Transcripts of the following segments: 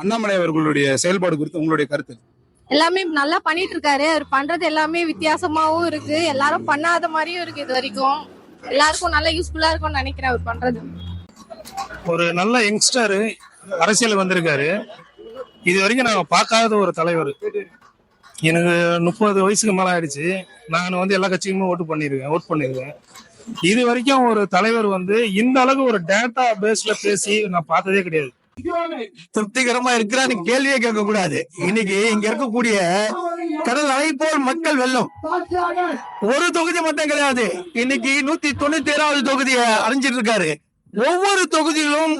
அண்ணாமலை அவர்களுடைய செயல்பாடு குறித்து உங்களுடைய கருத்து எல்லாமே நல்லா பண்ணிட்டு இருக்காரு அவர் பண்றது எல்லாமே வித்தியாசமாவும் இருக்கு. எல்லாரும் பண்ணாத மாதிரியும் இருக்கு இது வரைக்கும். எல்லாருக்கும் நல்லா யூஸ்ஃபுல்லா இருக்கும்னு நினைக்கிறேன் அவர் பண்றது. ஒரு நல்ல யங்ஸ்டர் அரசியல் வந்திருக்காரு. இது வரைக்கும் நாங்க பார்க்காத ஒரு தலைவர். எனக்கு முப்பது வயசுக்கு மேல ஆயிடுச்சு. நான் வந்து எல்லா கட்சிக்குமே ஓட்டு பண்ணிருக்கேன் ஓட் பண்ணிருக்கேன். இது வரைக்கும் ஒரு தலைவர் வந்து இந்த அளவுக்கு ஒரு டேட்டா பேஸ்ல பேசி நான் பார்த்ததே கிடையாது. திருப்திகரமா இருக்கிறான்னு கேள்வியே கேட்க கூடாது இன்னைக்கு இங்க இருக்கக்கூடிய கடல் அலை போல் மக்கள் வெள்ளம் ஒரு தொகுதி மட்டும் கிடையாது. இன்னைக்கு நூத்தி தொண்ணூத்தி ஏழாவது தொகுதியை அடைஞ்சிட்டு இருக்காரு. ஒவ்வொரு தொகுதியிலும்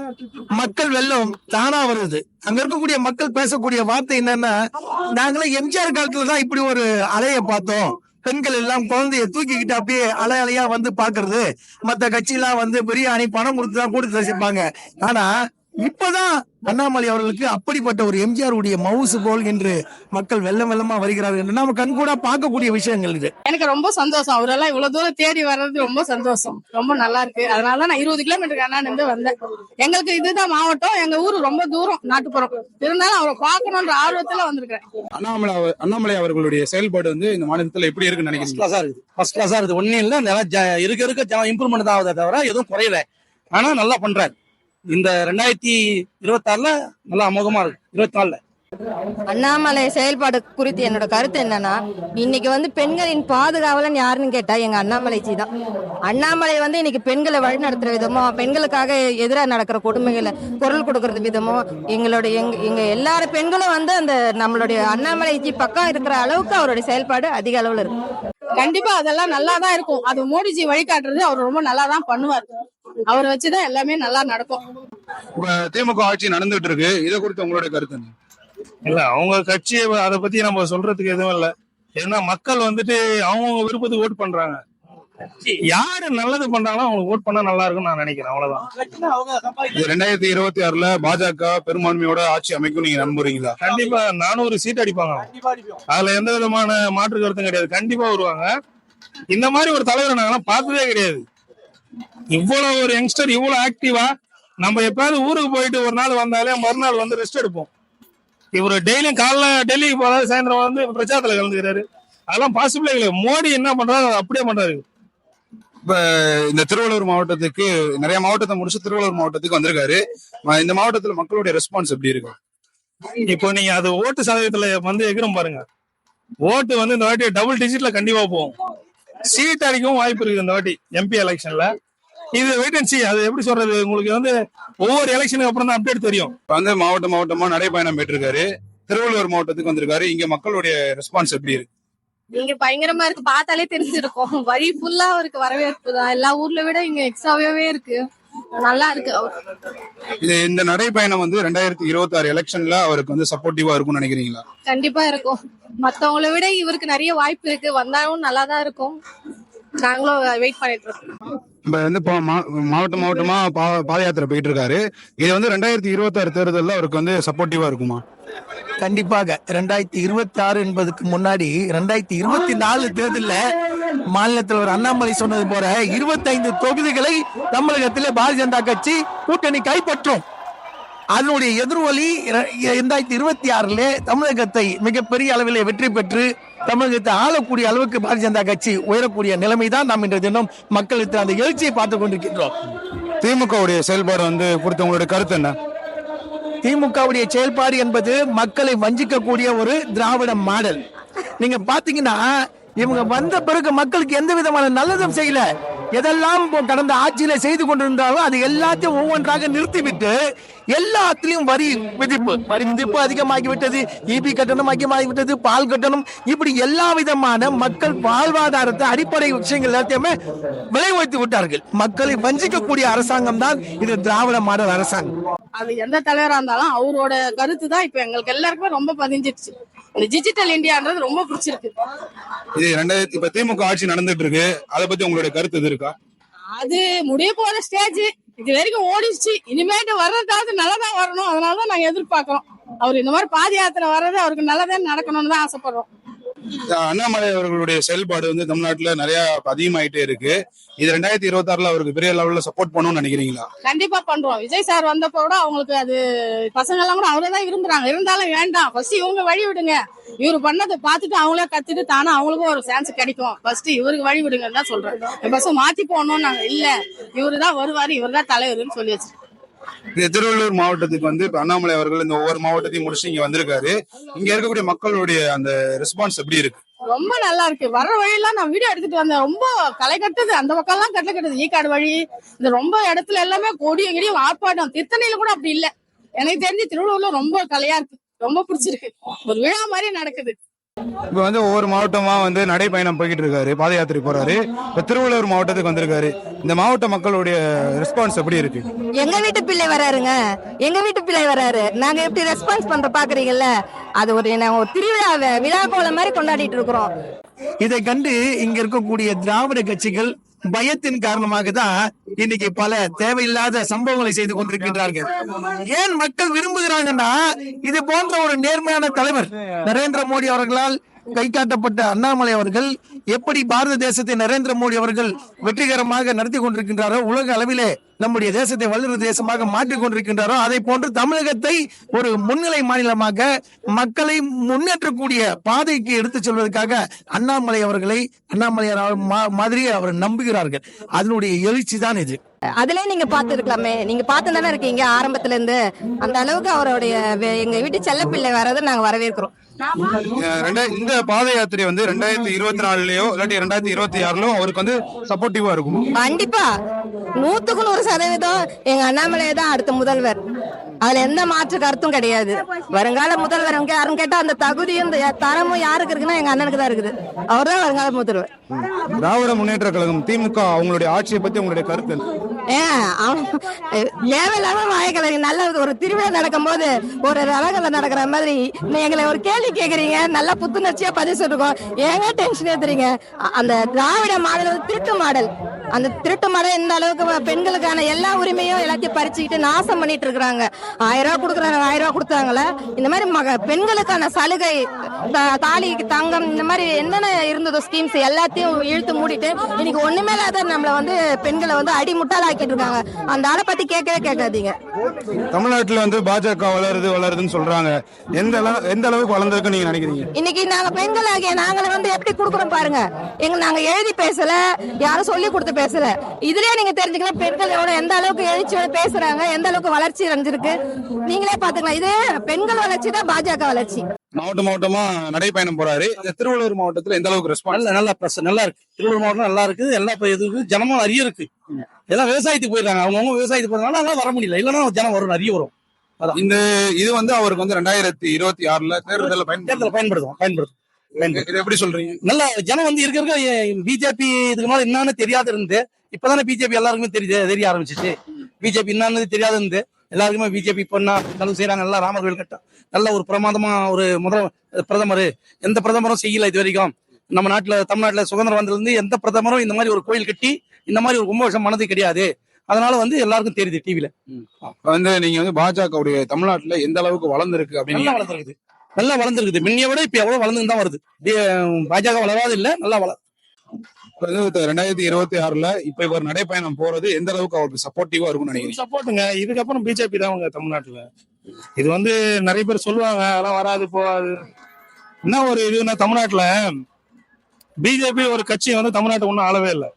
மக்கள் வெள்ளம் தானா வருது. அங்க இருக்கக்கூடிய மக்கள் பேசக்கூடிய வார்த்தை என்னன்னா நாங்களே எம்ஜிஆர் காலத்துல தான் இப்படி ஒரு அலைய பார்த்தோம். பெண்கள் எல்லாம் குழந்தைய தூக்கிக்கிட்டு அப்படியே அலை அலையா வந்து பாக்குறது மத்த கட்சி எல்லாம் வந்து பிரியாணி பணம் கொடுத்து தான் கொடுத்து ரசிப்பாங்க ஆனா இப்பதான் அண்ணாமலை அவர்களுக்கு அப்படிப்பட்ட ஒரு எம்ஜிஆர் உடைய மவுசு போல் என்று மக்கள் வெள்ளம் வெள்ளமா வருகிறார்கள் என்று நாம கண்கூடா பார்க்கக்கூடிய விஷயங்கள் இது. எனக்கு ரொம்ப சந்தோஷம். அவரெல்லாம் இவ்வளவு தூரம் தேடி வர்றது ரொம்ப சந்தோஷம். ரொம்ப நல்லா இருக்கு. அதனால நான் இருபது கிலோமீட்டர் அண்ணா இருந்து வந்தேன். எங்களுக்கு இதுதான் மாவட்டம். எங்க ஊரு ரொம்ப தூரம் நாட்டுப்புறம். இருந்தாலும் அவரை பார்க்கணுன்ற ஆர்வத்துல வந்திருக்கேன். அண்ணாமலை அண்ணாமலை அவர்களுடைய செயல்பாடு வந்து இந்த மாநிலத்துல எப்படி இருக்குன்னு நினைக்கிறீங்க? கிளாஸா இருக்குது. ஃபர்ஸ்ட் கிளாஸா இருக்குது. ஒன்னும் இல்ல. இருக்க இருக்க இம்ப்ரூவ்மெண்ட் தான் ஆகுதே தவிர எதுவும் குறையல. ஆனா நல்லா பண்றாரு. இந்த ரெண்டாயிரத்தி இருபத்தி ஆறுல நல்லா அமோகமா இருக்கு. இருபத்தி நாலுல அண்ணாமலை செயல்பாடு குறித்து என்னோட கருத்து என்னன்னா இன்னைக்கு வந்து பெண்களின் பாதுகாவலன் யாருன்னு கேட்டா எங்க அண்ணாமலைஜி தான். அண்ணாமலை வந்து இன்னைக்கு பெண்களை வழிநடத்துற விதமோ பெண்களுக்காக எதிராக நடக்கிற கொடுமைகளை குரல் கொடுக்கறது விதமோ எங்களுடைய எங்க எங்க எல்லார பெண்களும் வந்து அந்த நம்மளுடைய அண்ணாமலைஜி பக்கம் இருக்கிற அளவுக்கு அவருடைய செயல்பாடு அதிக அளவுல இருக்கு. கண்டிப்பா அதெல்லாம் நல்லா தான் இருக்கும். அது மோடிஜி வழிகாட்டுறது அவர் ரொம்ப நல்லா தான் பண்ணுவார். அவர் வச்சுதான் எல்லாமே நல்லா நடக்கும். இப்ப திமுக ஆட்சி நடந்துட்டு இருக்கு. இதை குறித்து உங்களுடைய கருத்து என்ன? இல்ல அவங்க கட்சியை அதை பத்தி நம்ம சொல்றதுக்கு எதுவும் இல்ல. ஏன்னா மக்கள் வந்துட்டு அவங்க விருப்பத்துக்கு ஓட் பண்றாங்க. யாரு நல்லது பண்றாங்களோ அவங்களுக்கு ஓட் பண்ணா நல்லா இருக்கும்னு நான் நினைக்கிறேன். அவ்வளவுதான். இது ரெண்டாயிரத்தி இருபத்தி ஆறுல பாஜக பெரும்பான்மையோட ஆட்சி அமைக்கும் நீங்க நம்புறீங்களா? கண்டிப்பா நானூறு சீட் அடிப்பாங்க அதுல எந்த விதமான மாற்று கருத்தும் கிடையாது. கண்டிப்பா வருவாங்க. இந்த மாதிரி ஒரு தலைவரை நாங்கெல்லாம் பார்த்ததே கிடையாது. இவ்வளவு ஒரு யங்ஸ்டர் இவ்வளவு ஆக்டிவா நம்ம எப்பயாவது ஊருக்கு போயிட்டு ஒரு நாள் வந்தாலே மறுநாள் வந்து ரெஸ்ட் எடுப்போம். இவர் டெய்லியும் காலைல டெல்லிக்கு போறாரு சாயந்தரம் வந்து பிரச்சாரத்துல கலந்துக்கிறாரு. அதெல்லாம் பாசிபிளே இல்லை. மோடி என்ன பண்றாரு அப்படியே பண்றாரு இப்ப இந்த திருவள்ளூர் மாவட்டத்துக்கு நிறைய மாவட்டத்தை முடிச்சு திருவள்ளூர் மாவட்டத்துக்கு வந்திருக்காரு. இந்த மாவட்டத்துல மக்களுடைய ரெஸ்பான்ஸ் எப்படி இருக்கு? இப்போ நீங்க அது ஓட்டு சதவீதத்துல வந்து எகிறோம் பாருங்க. ஓட்டு வந்து இந்த வாட்டி டபுள் டிஜிட்ல கண்டிப்பா போகும். சீட் அடிக்கவும் வாய்ப்பு இருக்கு இந்த வாட்டி எம்பி எலெக்ஷன்ல இது வெயிட் அண்ட் சி அது எப்படி சொல்றது? உங்களுக்கு வந்து ஒவ்வொரு எலெக்ஷனுக்கு அப்புறம் தான் அப்டேட் தெரியும். இப்ப வந்து மாவட்ட மாவட்டமா நடைபயணம் பெற்றிருக்காரு. திருவள்ளூர் மாவட்டத்துக்கு வந்திருக்காரு. இங்க மக்களுடைய ரெஸ்பான்ஸ் எப்படி இருக்கு? இங்க பயங்கரமா இருக்கு. பார்த்தாலே தெரிஞ்சிருக்கும். வழி ஃபுல்லா அவருக்கு வரவேற்பு தான். எல்லா ஊர்ல விட இங்க எக்ஸ்ட்ராவே இருக்கு. நல்லா இருக்கு இது இந்த நடைபயணம் வந்து ரெண்டாயிரத்தி இருபத்தி ஆறு எலெக்ஷன்ல அவருக்கு வந்து சப்போர்ட்டிவா இருக்கும்னு நினைக்கிறீங்களா? கண்டிப்பா இருக்கும். மத்தவங்கள விட இவருக்கு நிறைய வாய்ப்பு இருக்கு. வந்தாலும் நல்லா தான் இருக்கும். நாங்களும் வெயிட் பண்ணிட்டு இருக்கோம். இப்ப வந்து பா- மா- மாவட்டம் மாவட்டமா பா- பாத யாத்திரை போயிட்டு இருக்காரு. இது வந்து ரெண்டாயிரத்தி இருபத்தி ஆறு தேர்தலில் அவருக்கு வந்து சப்போர்ட்டிவா இருக்குமா? கண்டிப்பாக. ரெண்டாயிரத்தி இருபத்தி ஆறு என்பதுக்கு முன்னாடி ரெண்டாயிரத்தி இருபத்தி நாலு தேர்தலில் மாநிலத்தில் ஒரு அண்ணாமலை சொன்னது போல இருபத்தைந்து தொகுதிகளை தமிழகத்திலே பாரதிய ஜனதா கட்சி கூட்டணி கைப்பற்றும். அதனுடைய எதிர்வலி இர- இரண்டாயிரத்தி இருபத்தி ஆறுல தமிழகத்தை மிகப்பெரிய அளவிலே வெற்றி பெற்று தமிழகத்தை ஆளக்கூடிய அளவுக்கு பாரதிய ஜனதா கட்சி உயரக்கூடிய நிலைமை தான் நாம் இன்றைய தினம் மக்களுக்கு அந்த எழுச்சியை பார்த்துக் கொண்டிருக்கின்றோம். திமுகவுடைய செயல்பாடு வந்து குறித்து உங்களுடைய கருத்து என்ன? திமுகவுடைய செயல்பாடு என்பது மக்களை வஞ்சிக்கக்கூடிய ஒரு திராவிட மாடல். நீங்க பாத்தீங்கன்னா இவங்க வந்த பிறகு மக்களுக்கு எந்த விதமான நல்லதும் செய்யல. எதெல்லாம் இப்போ கடந்த ஆட்சியில செய்து கொண்டிருந்தாலும் அது எல்லாத்தையும் ஒவ்வொன்றாக நிறுத்திவிட்டு எல்லாத்திலையும் வரி விதிப்பு. வரி விதிப்பு அதிகமாகிவிட்டது. இபி கட்டணம் அதிகமாகிவிட்டது. பால் கட்டணம். இப்படி எல்லா விதமான மக்கள் வாழ்வாதாரத்தை அடிப்படை விஷயங்கள் எல்லாத்தையுமே விலை வைத்து விட்டார்கள். மக்களை வஞ்சிக்கக்கூடிய அரசாங்கம் தான் இது திராவிட மாடல் அரசாங்கம். அது எந்த தலைவரா இருந்தாலும் அவரோட கருத்து தான் இப்ப எங்களுக்கு எல்லாருக்குமே ரொம்ப பதிஞ்சிருச்சு. இந்த டிஜிட்டல் இந்தியான்றது ரொம்ப பிடிச்சிருக்கு. இது ரெண்டாயிரத்தி இப்ப திமுக ஆட்சி நடந்துட்டு இருக்கு அதை பத்தி உங்களுடைய கருத்து எது இருக்கா? அது முடிய போற ஸ்டேஜ் இது வரைக்கும் ஓடிடுச்சு. இனிமேட்டு வர்றதாவது நல்லதா வரணும். அதனாலதான் நாங்க எதிர்பார்க்கிறோம். அவர் இந்த மாதிரி பாத யாத்திரை வர்றது அவருக்கு நல்லதே நடக்கணும்னு தான் ஆசைப்படுறோம். அண்ணாமலை அவர்களுடைய செயல்பாடு வந்து தமிழ்நாட்டுல நிறைய அதிகமாயிட்டே இருக்கு. இது ரெண்டாயிரத்தி இருபத்தி ஆறுல அவருக்கு பெரிய லெவல்ல சப்போர்ட் பண்ணணும்னு நினைக்கிறீங்களா? கண்டிப்பா பண்றோம். விஜய் சார் வந்தப்போ கூட அவங்களுக்கு அது பசங்க எல்லாம் கூட அவரே தான் விரும்புறாங்க. இருந்தாலும் வேண்டாம். ஃபர்ஸ்ட் இவங்க வழி விடுங்க. இவரு பண்ணதை பார்த்துட்டு அவங்களே கத்துட்டு தானே அவங்களுக்கும் ஒரு சான்ஸ் கிடைக்கும். ஃபர்ஸ்ட் இவருக்கு வழி விடுங்கன்னு தான் சொல்றேன். பஸ் மாத்தி போனோம் நாங்க இல்ல. இவரு தான் வருவாரு. இவர் தான் தலைவர்னு சொல்லி வச்சிருக்கோம். இந்த திருவள்ளூர் மாவட்டத்துக்கு வந்து இப்ப அண்ணாமலை அவர்கள் இந்த ஒவ்வொரு மாவட்டத்தையும் முடிச்சு இங்க வந்திருக்காரு. இங்க இருக்கக்கூடிய மக்களுடைய அந்த ரெஸ்பான்ஸ் எப்படி இருக்கு? ரொம்ப நல்லா இருக்கு. வர வழியெல்லாம் நான் வீடியோ எடுத்துட்டு வந்தேன். ரொம்ப களை கட்டுது. அந்த பக்கம் எல்லாம் கட்டல கட்டுது. ஈக்காடு வழி இந்த ரொம்ப இடத்துல எல்லாமே கொடியும் கிடியும் ஆர்ப்பாட்டம். திருத்தணியில கூட அப்படி இல்ல. எனக்கு தெரிஞ்சு திருவள்ளூர்ல ரொம்ப கலையா இருக்கு. ரொம்ப பிடிச்சிருக்கு. ஒரு விழா மாதிரி நடக்குது. இப்ப வந்து ஒவ்வொரு மாவட்டமா வந்து நடைபயணம் போய்கிட்டு இருக்காரு பாத யாத்திரை போறாரு. இப்ப திருவள்ளூர் மாவட்டத்துக்கு வந்திருக்காரு. இந்த மாவட்ட மக்களுடைய ரெஸ்பான்ஸ் எப்படி இருக்கு? எங்க வீட்டு பிள்ளை வராருங்க. எங்க வீட்டு பிள்ளை வராரு. நாங்க எப்படி ரெஸ்பான்ஸ் பண்ற பாக்குறீங்கல்ல? அது ஒரு திருவிழாவை விழா கோலம் மாதிரி கொண்டாடிட்டு இருக்கிறோம். இதை கண்டு இங்க இருக்கக்கூடிய திராவிட கட்சிகள் பயத்தின் காரணமாக தான் இன்னைக்கு பல தேவையில்லாத சம்பவங்களை செய்து கொண்டிருக்கின்றார்கள். ஏன் மக்கள் விரும்புகிறாங்கன்னா இது போன்ற ஒரு நேர்மையான தலைவர் நரேந்திர மோடி அவர்களால் கை காட்டப்பட்ட அண்ணாமலை அவர்கள் எப்படி பாரத தேசத்தை நரேந்திர மோடி அவர்கள் வெற்றிகரமாக நடத்தி கொண்டிருக்கின்றாரோ உலக அளவிலே நம்முடைய தேசத்தை வல்லுறு தேசமாக மாற்றிக் கொண்டிருக்கின்றாரோ அதை போன்று தமிழகத்தை ஒரு முன்னிலை மாநிலமாக மக்களை முன்னேற்றக்கூடிய பாதைக்கு எடுத்துச் செல்வதற்காக அண்ணாமலை அவர்களை அண்ணாமலையார் மாதிரி அவர் நம்புகிறார்கள். அதனுடைய எழுச்சி தான் இது. அதுல நீங்க பாத்துருக்கலாமே நீங்க பாத்து தானே இருக்கீங்க ஆரம்பத்துல இருந்து அந்த அளவுக்கு அவருடைய எங்க வீட்டு செல்லப்பிள்ளை வரதை நாங்க வரவேற்கிறோம். இந்த பாத யாத்திரை வந்து ரெண்டாயிரத்தி இருபத்தி நாலுலயோ இல்லாட்டி ரெண்டாயிரத்தி இருபத்தி ஆறுலயோ அவருக்கு வந்து சப்போர்ட்டிவா இருக்கும். கண்டிப்பா. நூத்துக்கு நூறு சதவீதம் எங்க அண்ணாமலை தான் அடுத்த முதல்வர். அதுல எந்த மாற்று கருத்தும் கிடையாது. வருங்கால முதல்வர் யாரும் கேட்டா அந்த தகுதியும் இந்த தரமும் யாருக்கு இருக்குன்னா எங்க அண்ணனுக்கு தான் இருக்குது. அவர் தான் வருங்கால முதல்வர். திராவிட முன்னேற்ற கழகம் திமுக அவங்களுடைய ஆட்சியை பத்தி உங்களுடைய கருத்து தேவையில்லாம வாய்க்கலைங்க நல்ல ஒரு திருவிழா நடக்கும் போது ஒரு ரலகலை நடக்கிற மாதிரி எங்களை ஒரு கேள்வி கேக்குறீங்க நல்லா புத்துணர்ச்சியா பதில் சொல்லிருக்கோம். ஏங்க டென்ஷன் ஏத்துறீங்க? அந்த திராவிட மாடல் வந்து திருட்டு மாடல். அந்த திருட்டு மலை இந்த அளவுக்கு பெண்களுக்கான எல்லா உரிமையும் எல்லாத்தையும் பறிச்சுக்கிட்டு நாசம் பண்ணிட்டு இருக்கிறாங்க. ஆயிரம் ரூபா கொடுக்குறாங்க ஆயிரம் ரூபா கொடுத்தாங்களே இந்த மாதிரி மக பெண்களுக்கான சலுகை த- தாலி தங்கம் இந்த மாதிரி என்னென்ன இருந்ததோ ஸ்கீம்ஸ் எல்லாத்தையும் இழுத்து மூடிட்டு இன்னைக்கு ஒண்ணுமே இல்லாத நம்மள வந்து பெண்களை வந்து அடி முட்டாளாக்கிட்டு இருக்காங்க அந்த ஆளை பத்தி கேட்கவே கேட்காதீங்க. தமிழ்நாட்டுல வந்து பாஜக வளருது வளருதுன்னு சொல்றாங்க. எந்த அளவு எந்த அளவுக்கு வளர்ந்திருக்குன்னு நீங்க நினைக்கிறீங்க? இன்னைக்கு நாங்க பெண்கள் ஆகிய நாங்களே வந்து எப்படி கொடுக்குறோம் பாருங்க. எங்க நாங்க எழுதி பேசல யாரும் சொல்லி கொடுத்து பேசல. இதுலயே நீங்க தெரிஞ்சுக்கலாம் பெண்கள் எவ்வளவு எந்த அளவுக்கு எழுச்சியோட பேசுறாங்க எந்த அளவுக்கு வளர்ச்சி அடைஞ்சிருக்கு. நீங்களே பாத்துக்கலாம் இதே பெண்கள் வளர்ச்சி தான் பாஜக வளர்ச்சி. மாவட்ட மாவட்டமா நடைபயணம் போறாரு. இந்த திருவள்ளூர் மாவட்டத்துல எந்த அளவுக்கு ரெஸ்பான்ஸ் நல்ல நல்லா பிரஸ் நல்லா இருக்கு. திருவள்ளூர் மாவட்டம் நல்லா இருக்கு எல்லா இதுக்கு ஜனமும் நிறைய இருக்கு. எல்லாம் விவசாயத்துக்கு போயிருக்காங்க அவங்கவுங்க விவசாயத்துக்கு போறதுனால அதெல்லாம் வர முடியல. இல்லைன்னா ஜனம் வரும் நிறைய வரும். இந்த இது வந்து அவருக்கு வந்து ரெண்டாயிரத்தி இருபத்தி ஆறுல தேர்தலில் பயன்படுத்த தேர்தல பயன்படுத்தும் பயன்படுத்தும் பயன்படுத்தும் இது எப்படி சொல்றீங்க? நல்ல ஜனம் வந்து இருக்க இருக்க பிஜேபி இதுக்கு மேல என்னன்னு தெரியாத இருந்து இப்பதானே பிஜேபி எல்லாருக்குமே தெரிய தெரிய ஆரம்பிச்சிச்சு. பிஜேபி என்னன்னு தெரியாத இருந்து எல்லாருக்குமே பிஜேபி பண்ணா நல்லது செய்யறாங்க நல்லா ராமர் கோயில் கட்டம் நல்ல ஒரு பிரமாதமா ஒரு முதல் பிரதமர். எந்த பிரதமரும் செய்யல இது வரைக்கும். நம்ம நாட்டுல தமிழ்நாட்டுல சுதந்திரம் வந்ததுல இருந்து எந்த பிரதமரும் இந்த மாதிரி ஒரு கோயில் கட்டி இந்த மாதிரி ஒரு கும்பாபிஷம் மனது கிடையாது. அதனால வந்து எல்லாருக்கும் தெரியுது டிவில வந்து நீங்க வந்து பாஜகவுடைய தமிழ்நாட்டுல எந்த அளவுக்கு வளர்ந்திருக்கு அப்படின்னு நல்லா வளர்ந்துருக்குது. நல்லா வளர்ந்துருக்குது. முன்னைய விட இப்ப எவ்வளவு வளர்ந்து தான் வருது. பாஜக வளராது இல்ல நல்லா வளர் ரெண்டாயிரத்தி இருபத்தி ஆறுல இப்ப இவர் நடைப்பயணம் போறது எந்த அளவுக்கு அவருக்கு சப்போர்ட்டிவா இருக்கும்னு நினைக்கிறீங்க? சப்போர்ட்டுங்க இதுக்கப்புறம் பிஜேபி தான் உங்க தமிழ்நாட்டுல. இது வந்து நிறைய பேர் சொல்லுவாங்க அதெல்லாம் வராது போகாது. என்ன ஒரு இதுன்னா தமிழ்நாட்டுல பிஜேபி ஒரு கட்சி வந்து தமிழ்நாட்டை ஒன்றும் ஆளவே இல்லை.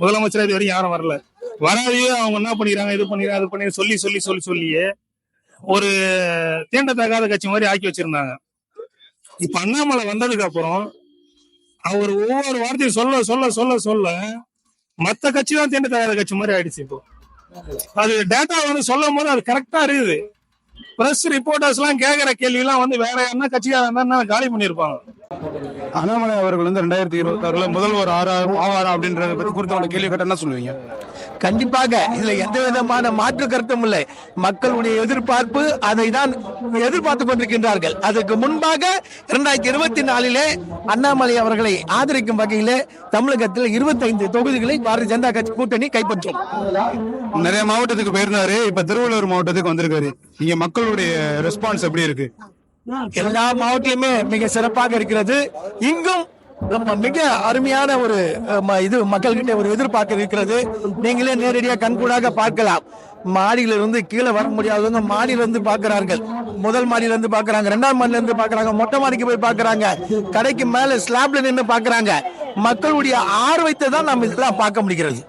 முதலமைச்சர் இது வரைக்கும் யாரும் வரல. வராதையே அவங்க என்ன பண்ணிக்கிறாங்க இது பண்ணிக்கிறாங்க அது பண்ணி சொல்லி சொல்லி சொல்லி சொல்லியே ஒரு தீண்டத்தகாத கட்சி மாதிரி ஆக்கி வச்சிருந்தாங்க. இப்ப அண்ணாமலை வந்ததுக்கு அப்புறம் அவர் ஒவ்வொரு வார்த்தையும் சொல்ல சொல்ல சொல்ல சொல்ல மத்த கட்சி தான் தீண்டத்தகாத கட்சி மாதிரி ஆயிடுச்சு இப்போ. அது டேட்டா வந்து சொல்லும் போது அது கரெக்டா இருக்குது. பிரஸ் ரிப்போர்ட்டர்ஸ் எல்லாம் கேக்குற கேள்வி எல்லாம் வந்து வேற என்ன கட்சியா இருந்தா காலி பண்ணிருப்பாங்க? அண்ணாமலை அவர்கள் வந்து ரெண்டாயிரத்தி இருபத்தி ஆறுல முதல்வர் ஆறாயிரம் ஆவாரா அப்படின்றத பத்தி குறித்த கேள்வி கேட்டா என்ன சொல்லுவீங்க? கண்டிப்பாக. இதுல எந்த விதமான மாற்று கருத்தும் இல்லை. மக்களுடைய எதிர்பார்ப்பு அதை தான் எதிர்பார்த்து கொண்டிருக்கின்றார்கள். அதற்கு முன்பாக இரண்டாயிரத்தி இருபத்தி நாலிலே அண்ணாமலை அவர்களை ஆதரிக்கும் வகையிலே தமிழகத்தில் இருபத்தைந்து தொகுதிகளை பாரதிய ஜனதா கட்சி கூட்டணி கைப்பற்றும். நிறைய மாவட்டத்துக்கு போயிருந்தாரு. இப்ப திருவள்ளூர் மாவட்டத்துக்கு வந்திருக்காரு. இங்க மக்களுடைய ரெஸ்பான்ஸ் எப்படி இருக்கு? எல்லா மாவட்டத்திலுமே மிக சிறப்பாக இருக்கிறது. இங்கும் நம்ம மிக அருமையான ஒரு ம- இது மக்கள்கிட்ட ஒரு எதிர்பார்க்க இருக்கிறது. நீங்களே நேரடியா கண்கூடாக பார்க்கலாம். மாடியில இருந்து கீழே வர முடியாதவங்க மாடியில இருந்து முதல் மாடியில இருந்து ரெண்டாம் மாடியில இருந்து பாக்குறாங்க மொட்டை மாடிக்கு போய் பாக்குறாங்க கடைக்கு மேல ஸ்லாப்ல நின்று பாக்குறாங்க மக்களுடைய ஆர்வத்தை தான் நம்ம இதெல்லாம் பார்க்க முடிகிறது.